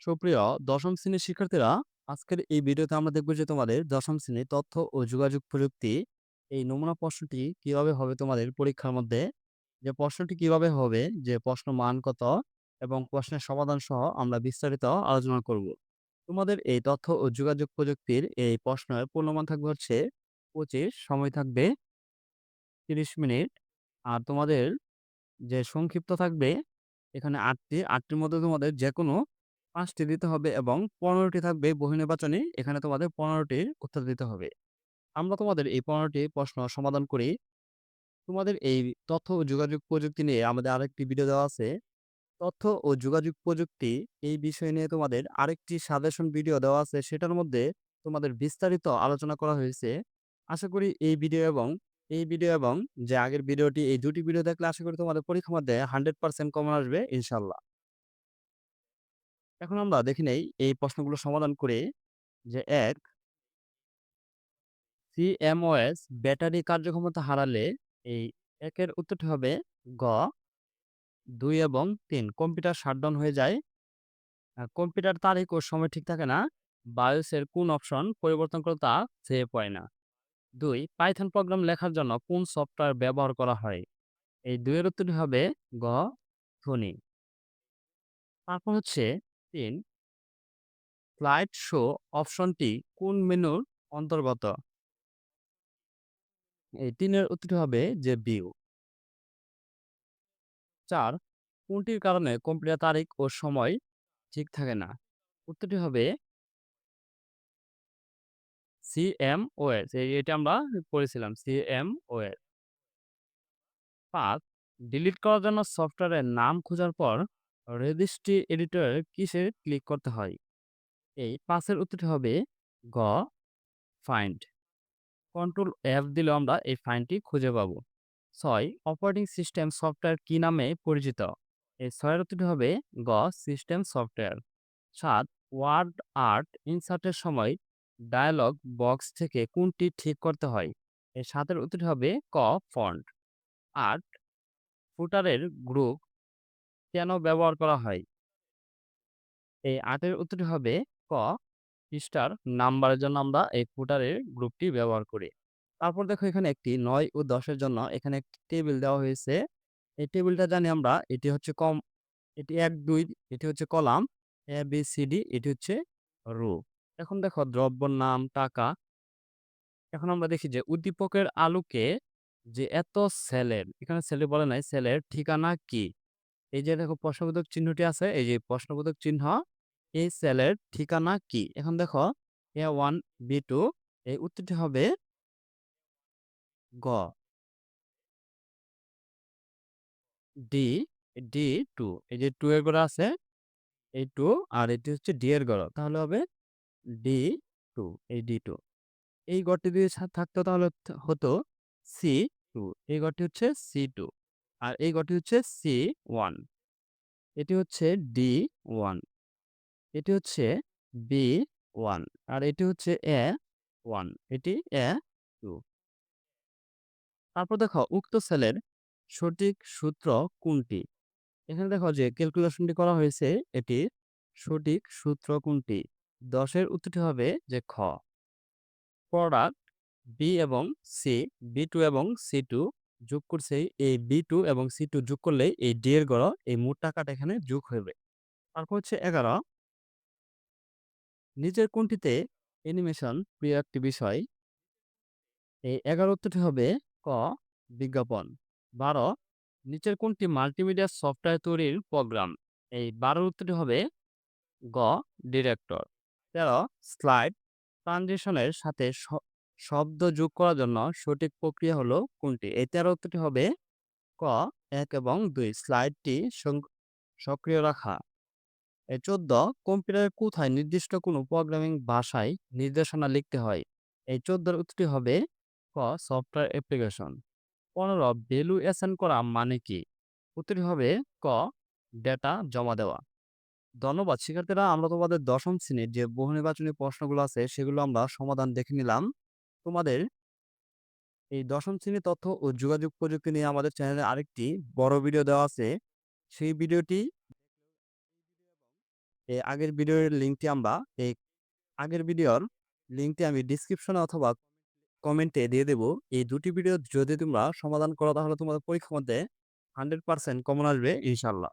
সুপ্রিয় দশম শ্রেণির শিক্ষার্থীরা, আজকের এই ভিডিওতে আমরা দেখব যে তোমাদের দশম শ্রেণির তথ্য ও যোগাযোগ প্রযুক্তি এই নমুনা প্রশ্নটি কীভাবে হবে তোমাদের পরীক্ষার মধ্যে, যে প্রশ্নটি কীভাবে হবে, যে প্রশ্ন মান কত এবং প্রশ্নের সমাধান সহ আমরা বিস্তারিত আলোচনা করব। তোমাদের এই তথ্য ও যোগাযোগ প্রযুক্তির এই প্রশ্নের পূর্ণমান থাকবে হচ্ছে 25 সময় থাকবে 30 মিনিট। আর তোমাদের যে সংক্ষিপ্ত থাকবে এখানে আটটি আটটির মধ্যে তোমাদের যেকোনো ৫ টি দিতে হবে এবং ১৫ টি থাকবে বহুনির্বাচনী। এখানে তোমাদের ১৫ টির উত্তর দিতে হবে। আমরা তোমাদের এই ১৫ টি প্রশ্ন সমাধান করি। তোমাদের এই তথ্য ও যোগাযোগ প্রযুক্তি নিয়ে আমাদের আরেকটি ভিডিও দেওয়া আছে। তথ্য ও যোগাযোগ প্রযুক্তি এই বিষয় নিয়ে তোমাদের আরেকটি সাজেশন ভিডিও দেওয়া আছে। সেটার মধ্যে তোমাদের বিস্তারিত আলোচনা করা হয়েছে। আশা করি এই ভিডিও এবং, এই ভিডিও এবং যে আগের ভিডিওটি এই দুটি ভিডিও দেখলে আশা করি তোমাদের পরীক্ষার মধ্যে 100% কমন আসবে ইনশাআল্লাহ। এখন আমরা দেখে নেই এই প্রশ্নগুলো সমাধান করে যে ১ CMOS ব্যাটারি কার্যক্ষমতা হারালে এই একের উত্তরটি হবে গ, দুই এবং তিন কম্পিউটার শাটডাউন হয়ে যায়। কম্পিউটার তারিখ ও সময় ঠিক থাকে না। বায়োসের কোন অপশন পরিবর্তন করে তা সেভ হয় না। দুই পাইথন প্রোগ্রাম লেখার জন্য কোন সফটওয়্যার ব্যবহার করা হয়? এই ২ এর উত্তরটি হবে গ, ধ্বনি। তারপর হচ্ছে ৩ স্লাইড শো অপশনটি কোন মেনুর অন্তর্গত? এই ৩ এর উত্তরটি হবে যে ভিউ। ৪ কোনটির কারণে কম্পিউটার তারিখ ও সময় ঠিক থাকে না? উত্তরটি হবে এই, এটা আমরা পড়েছিলাম CMOS ৫ ডিলিট করার জন্য সফটওয়্যারের নাম খোঁজার পর রেজিস্ট্রি এডিটর কিসে ক্লিক করতে হয়? এই ৫ এর উত্তরটি হবে গ, ফাইন্ড। কন্ট্রোল F দিলেও আমরা এই ফাইনটি খুঁজে পাবো। ছয় অপারেটিং সিস্টেম সফটওয়্যার কি নামে পরিচিত? এই ৬ এর উত্তরটি হবে গ, সিস্টেম সফটওয়্যার। সাত ওয়ার্ড আর্ট ইনসার্টের সময় ডায়ালগ বক্স থেকে কোনটি ঠিক করতে হয়? এই ৭ এর উত্তরটি হবে ক, ফন্ট। আট ফুটারের গ্রুপ কেন ব্যবহার করা হয়? এই ৮ এর উত্তরটি হবে ক, পৃষ্ঠার নাম্বারের জন্য আমরা এই ফুটারের গ্রুপটি ব্যবহার করি। তারপর দেখো এখানে একটি নয় ও দশের জন্য এখানে একটি টেবিল দেওয়া হয়েছে। এই টেবিলটা জানি আমরা এটি হচ্ছে কম এটি ১, ২ এটি হচ্ছে column A, B, C, D এটি হচ্ছে রু এখন দেখো দ্রব্যর নাম, টাকা। এখন আমরা দেখি যে উদ্দীপকের আলোকে যে এত সেলের, এখানে সেলে বলে নাই, সেলের ঠিকানা কি? এই যে দেখো প্রশ্নবোধক চিহ্নটি আছে, এই যে প্রশ্নবোধক চিহ্ন, এই সেলের ঠিকানা কি? এখন দেখো A1, B2 এই উত্তরটি হবে গ। ডি, ডি টু এই যে টু এর ঘরে আছে, এই টু আর এটি হচ্ছে ডি এর ঘর। তাহলে হবে ডি টু এই ডি টু এই ঘরটি যদি থাকতো তাহলে হতো সি টু এই ঘরটি হচ্ছে C2 আর এই ঘরটি হচ্ছে সি ওয়ান এটি হচ্ছে ডি ওয়ান এটি হচ্ছে বি ওয়ান আর এটি হচ্ছে এ ওয়ান এটি এ টু তারপর দেখো উক্ত সেলের সঠিক সূত্র কোনটি? এখানে দেখো যে ক্যালকুলেশনটি করা হয়েছে এটি সঠিক সূত্র কোনটি? ১০ এর উত্তরটি হবে যে খ। প্রোডাক্ট বি এবং সি, বি টু এবং C2 যোগ করছে এই B2 এবং C2 যোগ করলে এই ডি এর গড় এই মোট টাকাটা এখানে যোগ হবে। তারপর হচ্ছে ১১ নিচের কোনটিতে অ্যানিমেশন প্রিয় একটি বিষয়? এই ১১ উত্তরটি হবে ক, বিজ্ঞাপন। ১২ নিচের কোনটি মাল্টিমিডিয়া সফটওয়্যার তৈরির প্রোগ্রাম? এই ১২ উত্তরটি হবে গ, ডিরেক্টর। ১৩ স্লাইড ট্রানজিশনের সাথে শব্দ যোগ করার জন্য সঠিক প্রক্রিয়া হলো কোনটি? ১৩ উত্তরটি হবে ক, ১ এবং দুই স্লাইডটি সক্রিয় রাখা। এই ১৪ কম্পিউটারে কোথায় নির্দিষ্ট কোনো প্রোগ্রামিং ভাষায় নির্দেশনা লিখতে হয়? এই ১৪ এর উত্তরটি হবে ক, সফটওয়্যার অ্যাপ্লিকেশন। ১৫ ভ্যালু অ্যাসাইন করা মানে কি? উত্তরটি হবে ক, ডেটা জমা দেওয়া। ধন্যবাদ শিক্ষার্থীরা আমরা তোমাদের দশম শ্রেণির যে বহুনির্বাচনী প্রশ্নগুলো আছে সেগুলো আমরা সমাধান দেখে নিলাম। তোমাদের এই দশম শ্রেণির তথ্য ও যোগাযোগ প্রযুক্তি নিয়ে আমাদের চ্যানেলে আরেকটি বড় ভিডিও দেওয়া আছে। সেই ভিডিওটি এই আগের ভিডিওর লিঙ্কটি আমরা এই আগের ভিডিওর লিঙ্কটি আমি ডিসক্রিপশনে অথবা কমেন্টে দিয়ে দেব। এই দুটি ভিডিও যদি তোমরা সমাধান করো তাহলে তোমাদের পরীক্ষার মধ্যে 100% কমন আসবে ইনশাআল্লাহ।